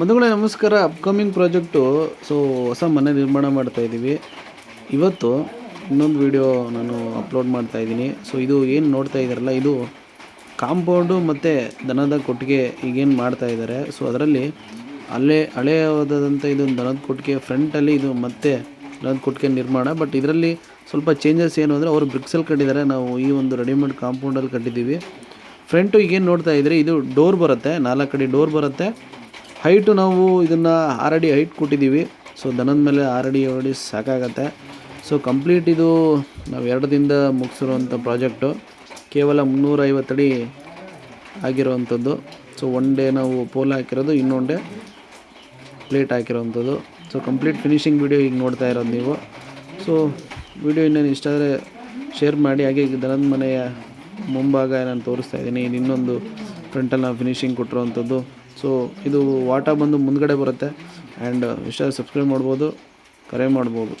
ಬಂಧುಗಳೇ, ನಮಸ್ಕಾರ. Upcoming project so ಹೊಸ ಮನೆ ನಿರ್ಮಾಣ ಮಾಡ್ತಾಯಿದ್ದೀವಿ ಇವತ್ತು ಇನ್ನೊಂದು ವಿಡಿಯೋ ನಾನು ಅಪ್ಲೋಡ್ ಮಾಡ್ತಾ ಇದ್ದೀನಿ. ಸೊ ಇದು ಏನು ನೋಡ್ತಾ ಇದ್ದಾರಲ್ಲ, ಇದು ಕಾಂಪೌಂಡು ಮತ್ತು ದನದ ಕೊಟ್ಟಿಗೆ ಈಗೇನು ಮಾಡ್ತಾ ಇದ್ದಾರೆ. ಸೊ ಅದರಲ್ಲಿ ಅಲ್ಲೇ ಹಳೆಯವಾದಂಥ ಇದು ದನದ ಕೊಟ್ಟಿಗೆ ಫ್ರಂಟಲ್ಲಿ ಇದು ಮತ್ತೆ ದನದ ಕೊಟ್ಟಿಗೆ ನಿರ್ಮಾಣ. ಬಟ್ ಇದರಲ್ಲಿ ಸ್ವಲ್ಪ ಚೇಂಜಸ್ ಏನು ಅಂದರೆ, ಅವರು ಬ್ರಿಕ್ಸಲ್ಲಿ ಕಟ್ಟಿದ್ದಾರೆ. ನಾವು ಈ ಒಂದು ರೆಡಿಮೇಡ್ ಕಾಂಪೌಂಡಲ್ಲಿ ಕಟ್ಟಿದ್ದೀವಿ. ಫ್ರಂಟು ಈಗೇನು ನೋಡ್ತಾ ಇದ್ದರೆ ಇದು ಡೋರ್ ಬರುತ್ತೆ. ನಾಲ್ಕು ಕಡೆ ಡೋರ್ ಬರುತ್ತೆ. ಹೈಟು ನಾವು ಇದನ್ನು ಆರು ಅಡಿ ಹೈಟ್ ಕೊಟ್ಟಿದ್ದೀವಿ. ಸೊ, ದನದ ಮೇಲೆ ಆರು ಅಡಿ ಏಳು ಅಡಿ ಸಾಕಾಗತ್ತೆ. ಸೊ, ಕಂಪ್ಲೀಟ್ ಇದು ನಾವು ಎರಡು ದಿನದ ಮುಗಿಸಿರುವಂಥ ಪ್ರಾಜೆಕ್ಟು. ಕೇವಲ ಮುನ್ನೂರೈವತ್ತು ಅಡಿ ಆಗಿರುವಂಥದ್ದು. ಸೊ, ಒನ್ ಡೇ ನಾವು ಪೋಲ್ ಹಾಕಿರೋದು, ಇನ್ನೊಂದು ಡೇ ಪ್ಲೇಟ್ ಹಾಕಿರೋವಂಥದ್ದು. ಸೊ, ಕಂಪ್ಲೀಟ್ ಫಿನಿಶಿಂಗ್ ವೀಡಿಯೋ ಈಗ ನೋಡ್ತಾ ಇರೋದು ನೀವು. ಸೊ, ವಿಡಿಯೋ ಇನ್ನೇನು ಇಷ್ಟ ಆದರೆ ಶೇರ್ ಮಾಡಿ. ಹಾಗೆ ಈಗ ದನದ ಮನೆಯ ಮುಂಭಾಗ ನಾನು ತೋರಿಸ್ತಾ ಇದ್ದೀನಿ. ಇದು ಇನ್ನೊಂದು ಫ್ರಂಟಲ್ಲಿ ನಾವು ಫಿನಿಶಿಂಗ್ ಕೊಟ್ಟಿರೋವಂಥದ್ದು. ಸೊ ಇದು ವಾಟ ಬಂದು ಮುಂದ್ಗಡೆ ಬರುತ್ತೆ. ಆ್ಯಂಡ್ ಇಷ್ಟ ಸಬ್ಸ್ಕ್ರೈಬ್ ಮಾಡ್ಬೋದು ಕರೆ ಮಾಡ್ಬೋದು.